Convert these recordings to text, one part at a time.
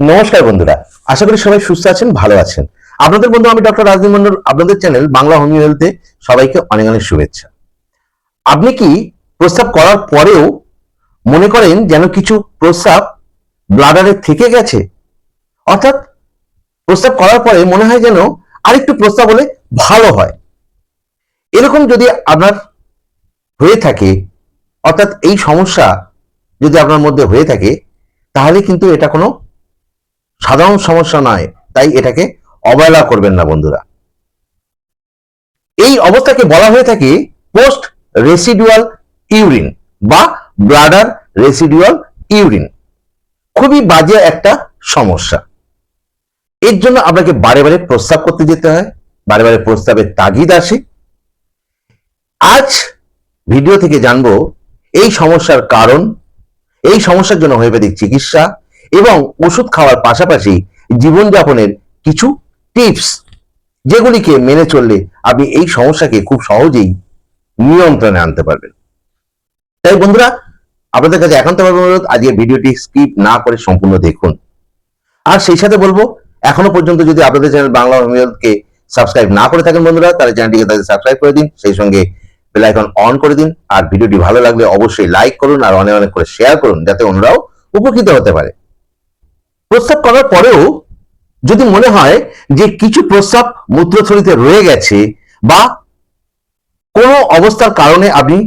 নমস্কার বন্ধুরা, আশা করি সবাই সুস্থ আছেন, ভালো আছেন। আপনাদের বন্ধু, আমি ডক্টর রাজদীপ মন্ডল, আপনাদের চ্যানেল বাংলা হোমিও হেলথে সবাইকে অনেক অনেক শুভেচ্ছা। আপনি কি প্রস্রাব করার পরেও মনে করেন যেন কিছু প্রস্রাব ব্লাডারে থেকে গেছে? অর্থাৎ প্রস্রাব করার পরে মনে হয় যেন আরেকটু প্রস্রাব হলে ভালো হয়। এরকম যদি আপনার হয়ে থাকে, অর্থাৎ এই সমস্যা যদি আপনার মধ্যে হয়ে থাকে, তাহলে কিন্তু এটা কোনো সাধারণ সমস্যা নয়, তাই এটাকে অবহেলা করবেন না বন্ধুরা। এই অবস্থাকে বলা হয়ে থাকে পোস্ট রেসিডুয়াল ইউরিন বা ব্লাডার রেসিডুয়াল ইউরিন। খুবই বাজে একটা সমস্যা। এর জন্য আপনাকে বারে বারে প্রস্তাব করতে যেতে হয়, বারে বারে প্রস্তাবের তাগিদ আসে। আজ ভিডিও থেকে জানব এই সমস্যার কারণ, এই সমস্যার জন্য হোমিওপ্যাথিক চিকিৎসা এবং ওষুধ খাওয়ার পাশাপাশি জীবনযাপনের কিছু টিপস, যেগুলিকে মেনে চললে আপনি এই সমস্যাকে খুব সহজেই নিয়ন্ত্রণে আনতে পারবেন। তাই বন্ধুরা, আপনাদের কাছে একান্ত অনুরোধ আজকে ভিডিওটি স্কিপ না করে সম্পূর্ণ দেখুন। আর সেই সাথে বলব, এখনও পর্যন্ত যদি আপনাদের চ্যানেল বাংলা হোমিওকে সাবস্ক্রাইব না করে থাকেন বন্ধুরা, তাহলে চ্যানেলটিকে তাদের সাবস্ক্রাইব করে দিন, সেই সঙ্গে বেল আইকন অন করে দিন। আর ভিডিওটি ভালো লাগলে অবশ্যই লাইক করুন, আর অনেক অনেক করে শেয়ার করুন, যাতে অন্যরাও উপকৃত হতে পারে। প্রস্তাব করার পরেও যদি মনে হয় যে কিছু প্রস্রাব মূত্রথলিতে রয়ে গেছে বা কোনো অবস্থার কারণে আপনি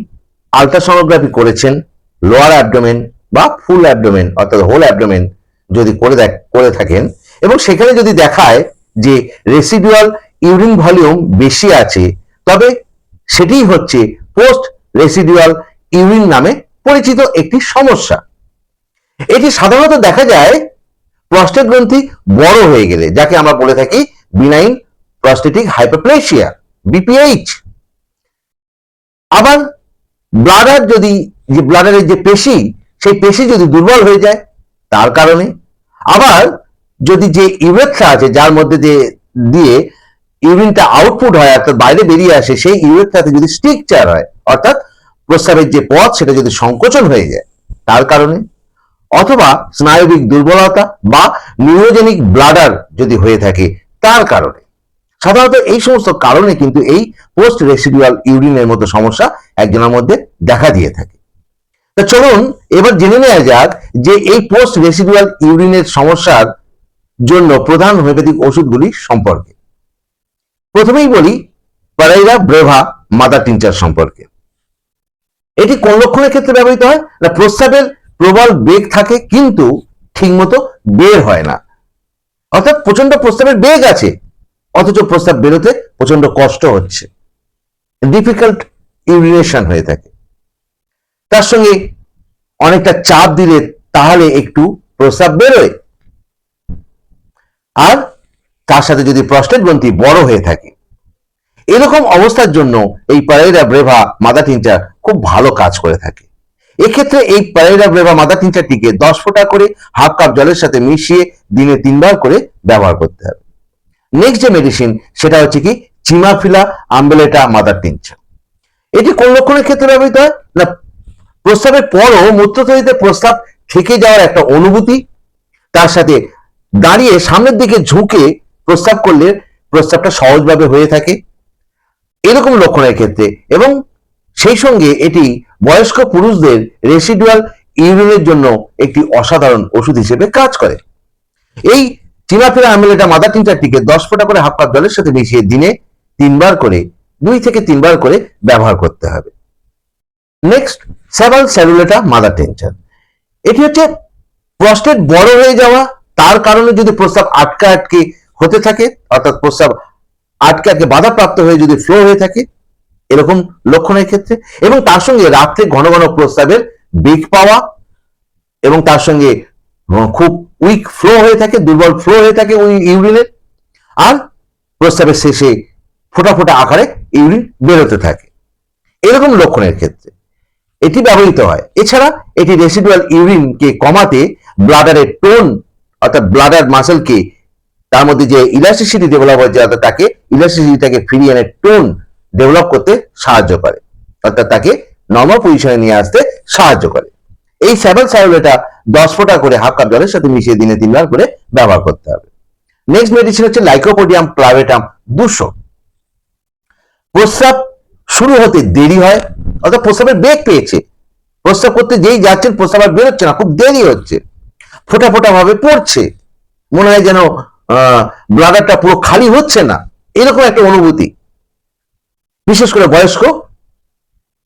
আলট্রাসোনোগ্রাফি করেছেন লোয়ার অ্যাবডোমেন বা ফুল অ্যাবডোমেন অর্থাৎ হোল অ্যাবডোমেন যদি করে দেখ, করে থাকেন এবং সেখানে যদি দেখায় যে রেসিডুয়াল ইউরিন ভলিউম বেশি আছে, তবে সেটিই হচ্ছে পোস্ট রেসিডুয়াল ইউরিন নামে পরিচিত একটি সমস্যা। এটি সাধারণত দেখা যায় প্রস্টেট গ্রন্থি বড় হয়ে গেলে, যাকে আমরা বলে থাকি বিনাইন প্রস্টেটিক হাইপারপ্লেসিয়া বিপিএইচ আবার ব্লাডার যদি, যে ব্লাডারের যে পেশি, সেই পেশি যদি দুর্বল হয়ে যায়, তার কারণে। আবার যদি যে ইউরেথ্রা আছে, যার মধ্যে দিয়ে দিয়ে ইউরিনটা আউটপুট হয়, অর্থাৎ বাইরে বেরিয়ে আসে, সেই ইউরেথ্রাতে যদি স্ট্রিকচার হয়, অর্থাৎ প্রস্রাবের যে পথ, সেটা যদি সংকোচন হয়ে যায়, তার কারণে অথবা স্নায়বিক দুর্বলতা বা নিউরোজেনিক ব্লাডার যদি হয়ে থাকে, তার কারণে। সাধারণত এই সমস্ত কারণে কিন্তু এই পোস্ট রেসিডুয়াল ইউরিনের মতো সমস্যা একজনের মধ্যে দেখা দিয়ে থাকে। তা চলুন এবার জেনে নেওয়া যাক যে এই পোস্ট রেসিডুয়াল ইউরিনের সমস্যার জন্য প্রধান হোমিওপ্যাথিক ওষুধগুলি সম্পর্কে। প্রথমেই বলি, প্যারাইরা ব্রেভা মাদার টিনচার সম্পর্কে। এটি কোন লক্ষণের ক্ষেত্রে ব্যবহৃত হয়? না, প্রস্রাবের প্রবল বেগ থাকে কিন্তু ঠিকমতো বের হয় না। অর্থাৎ প্রচণ্ড প্রস্রাবের বেগ আছে, অথচ প্রস্রাব বেরোতে প্রচণ্ড কষ্ট হচ্ছে। ডিফিকাল্ট ইউরিনেশন হয়ে থাকে। তার সঙ্গে অনেকটা চাপ দিলে তাহলে একটু প্রস্রাব বেরোয়। আর তার সাথে যদি প্রস্টেট গ্রন্থি বড় হয়ে থাকে, এরকম অবস্থার জন্য এই প্যারাইরা ব্রেভা মাদা টিনচার খুব ভালো কাজ করে থাকে। এক্ষেত্রে এই প্যারাইরা ব্রেভা মাদা টিনচারটিকে দশ ফোঁটা করে হাফ কাপ জলের সাথে মিশিয়ে দিনে তিনবার করে ব্যবহার করতে হবে। নেক্সট যে মেডিসিন সেটা হচ্ছে কি? চিমাফিলা আম্বেলেটা মাদার টিনচার এটি কোন লক্ষণের ক্ষেত্রে ব্যবহৃত হয়? না, প্রস্রাবের পরও মূত্রথলিতে প্রস্রাব থেকে যাওয়ার একটা অনুভূতি, তার সাথে দাঁড়িয়ে সামনের দিকে ঝুঁকে প্রস্রাব করলে প্রস্রাবটা সহজভাবে হয়ে থাকে। এরকম লক্ষণের ক্ষেত্রে এবং সেই সঙ্গে এটি বয়স্ক পুরুষদের রেসিডুয়াল ইউরিনের জন্য একটি অসাধারণ ওষুধ হিসেবে কাজ করে। এই চিনাফেরা আমিলেটা মাদার টিনচারটিকে দশ ফোঁটা করে হাফ কাপ জলের সাথে মিশিয়ে দিনে তিনবার করে, দুই থেকে তিনবার করে ব্যবহার করতে হবে। নেক্সট সেভাল স্যালুলেটা মাদার টিনচার এটি হচ্ছে প্রস্টেট বড় হয়ে যাওয়া, তার কারণে যদি প্রস্রাব আটকে আটকে হতে থাকে, অর্থাৎ প্রস্রাব আটকে আটকে বাধাপ্রাপ্ত হয়ে যদি ফ্লো হয়ে থাকে এরকম লক্ষণের ক্ষেত্রে এবং তার সঙ্গে রাত্রে ঘন ঘন প্রস্রাবের বেগ পাওয়া এবং তার সঙ্গে খুব উইক ফ্লো হয়ে থাকে, দুর্বল ফ্লো হয়ে থাকে ওই ইউরিনের আর প্রস্রাবের শেষে ফোটা ফোটা আকারে ইউরিন বেরোতে থাকে। এরকম লক্ষণের ক্ষেত্রে এটি ব্যবহৃত হয়। এছাড়া এটি রেসিডুয়াল ইউরিনকে কমাতে ব্লাডারের টোন অর্থাৎ ব্লাডার মাসেলকে তার মধ্যে যে ইলাস্টিসিটি ডেভেলপ হয়েছে অর্থাৎ তাকে ইলাস্টিসিটিটাকে ফিরিয়ে এনে টোন ডেভেলপ করতে সাহায্য করে। অর্থাৎ তাকে নর্মাল পজিশনে নিয়ে আসতে সাহায্য করে। এই স্যাবল সায়োলেটা দশ ফোঁটা করে হাফ কাপ জলের সাথে মিশিয়ে দিনে তিনবার করে ব্যবহার করতে হবে। নেক্সট মেডিসিন হচ্ছে লাইকোপোডিয়াম প্লাভেটাম দুশো। প্রস্রাব শুরু হতে দেরি হয়, অর্থাৎ প্রস্রাবের বেগ পেয়েছে। প্রস্রাব করতে যেই যাচ্ছেন, প্রস্রাব আর বেরোচ্ছে না, খুব দেরি হচ্ছে। ফোটা ফোটা ভাবে পড়ছে। মনে হয় যেন ব্লাডারটা পুরো খালি হচ্ছে না। এরকম একটা অনুভূতি। বিশেষ করে বয়স্ক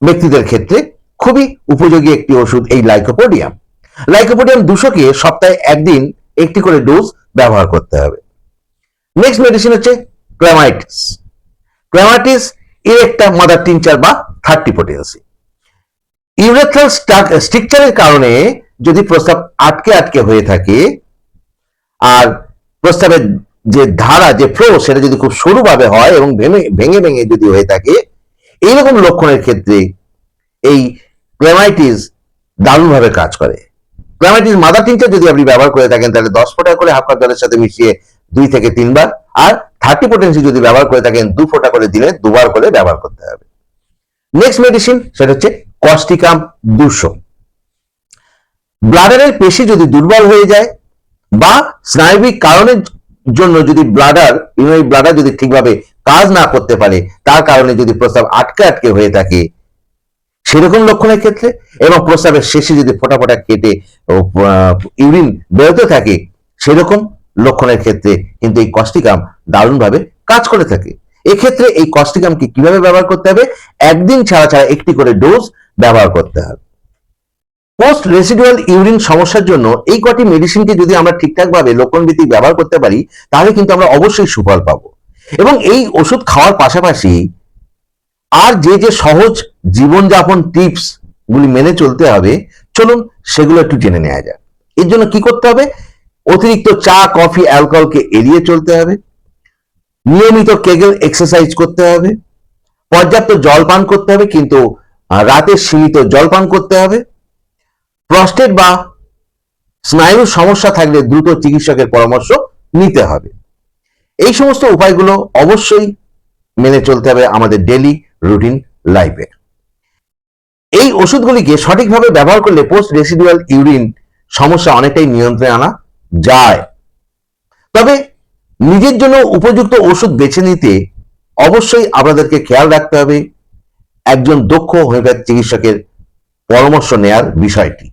ব্যক্তিদের ক্ষেত্রে খুবই উপযোগী একটি ওষুধ এই লাইকোপোডিয়াম। লাইকোপোডিয়াম দুশোকে সপ্তাহে একদিন একটি করে ডোজ ব্যবহার করতে হবে। নেক্সট মেডিসিন হচ্ছে ক্লামাইটিস ক্লামাইটিস এর একটা মাদার টিনচার বা থার্টি পোটেন্সি ইউরেথ্রাল স্ট্রিকচারের কারণে যদি প্রস্তাব আটকে আটকে হয়ে থাকে, আর প্রস্তাবের যে ধারা, যে ফ্লো সেটা যদি খুব সরুভাবে হয় এবং ভেঙে ভেঙে যদি হয়ে থাকে, এইরকম লক্ষণের ক্ষেত্রে এই ক্লেমাইটিস দারুণভাবে কাজ করে। ক্লেমাইটিস মাদার টিনচার যদি আপনি ব্যবহার করে থাকেন, তাহলে দশ ফোঁটা করে হাফ কাপ জলের সাথে মিশিয়ে দুই থেকে তিনবার, আর থার্টি পোটেন্সি যদি ব্যবহার করে থাকেন, দু ফোঁটা করে দিনে দুবার করে ব্যবহার করতে হবে। নেক্সট মেডিসিন সেটা হচ্ছে কস্টিকাম দুশো। ব্লাডারের পেশি যদি দুর্বল হয়ে যায় বা স্নায়বিক কারণের জন্য যদি ব্লাডার ইউনারি ব্লাডার যদি ঠিকভাবে কাজ না করতে পারে, তার কারণে যদি প্রস্রাব আটকে আটকে হয়ে থাকে, সেরকম লক্ষণের ক্ষেত্রে এবং প্রস্রাবের শেষে যদি ফোটা ফোটা কেটে ইউরিন বেরোতে থাকে, সেরকম লক্ষণের ক্ষেত্রে কিন্তু এই কস্টিকাম দারুণভাবে কাজ করে থাকে। এক্ষেত্রে এই কস্টিকামকে কীভাবে ব্যবহার করতে হবে? একদিন ছাড়া ছাড়া একটি করে ডোজ ব্যবহার করতে হবে। পোস্ট রেসিডুয়াল ইউরিন সমস্যার জন্য এই কটি মেডিসিনকে যদি আমরা ঠিকঠাক ভাবে লক্ষণভিত্তিক ব্যবহার করতে পারি, তাহলে কিন্তু আমরা অবশ্যই সুফল পাব। এবং এই ওষুধ খাওয়ার পাশাপাশি আর যে যে সহজ জীবনযাপন টিপস গুলি মেনে চলতে হবে, চলুন সেগুলো একটু জেনে নেওয়া যাক। এর জন্য কি করতে হবে? অতিরিক্ত চা, কফি অ্যালকোহলকে এড়িয়ে চলতে হবে। নিয়মিত কেগেল এক্সারসাইজ করতে হবে। পর্যাপ্ত জল পান করতে হবে, কিন্তু রাতে সীমিত জল পান করতে হবে। প্রস্টেট বা স্নায়ুর সমস্যা থাকলে দ্রুত চিকিৎসকের পরামর্শ নিতে হবে। এই সমস্ত উপায়গুলো অবশ্যই মেনে চলতে হবে আমাদের ডেলি রুটিন লাইফে এই ওষুধগুলিকে সঠিকভাবে ব্যবহার করলে পোস্ট রেসিডুয়াল ইউরিন সমস্যা অনেকটাই নিয়ন্ত্রণে আনা যায়। তবে নিজের জন্য উপযুক্ত ওষুধ বেছে নিতে অবশ্যই আপনাদেরকে খেয়াল রাখতে হবে। একজন দক্ষ হোমিওপ্যাথ চিকিৎসকের পরামর্শ নেয়ার বিষয়টি।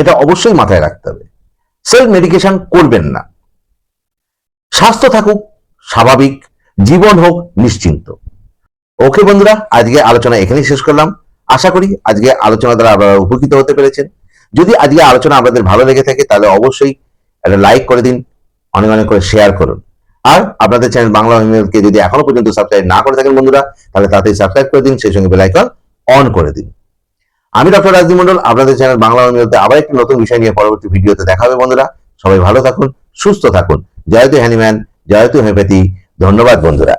এটা অবশ্যই মাথায় রাখতে হবে। সেলফ মেডিকেশন করবেন না। স্বাস্থ্য থাকুক, স্বাভাবিক, জীবন হোক নিশ্চিন্ত। ওকে বন্ধুরা, আজকে আলোচনা এখানেই শেষ করলাম। আশা করি আজকে আলোচনা দ্বারা আপনারা উপকৃত হতে পেরেছেন। যদি আজকে আলোচনা আপনাদের ভালো লেগে থাকে, তাহলে অবশ্যই একটা লাইক করে দিন, অনেক অনেক করে শেয়ার করুন। আর আপনাদের চ্যানেল বাংলা ইমেলকে যদি এখনও পর্যন্ত সাবস্ক্রাইব না করে থাকেন বন্ধুরা, তাহলে তাড়াতাড়ি সাবস্ক্রাইব করে দিন, সেই সঙ্গে বেলাইকন অন করে দিন। আমি ডক্টর রাজদীপ মন্ডল আপনাদের চ্যানেল বাংলা ইমেলতে আবার একটি নতুন বিষয় নিয়ে পরবর্তী ভিডিওতে দেখা হবে বন্ধুরা। সবাই ভালো থাকুন, সুস্থ থাকুন। জয়তু হ্যানিম্যান জয়তু হোমিওপ্যাথি। ধন্যবাদ বন্ধুরা।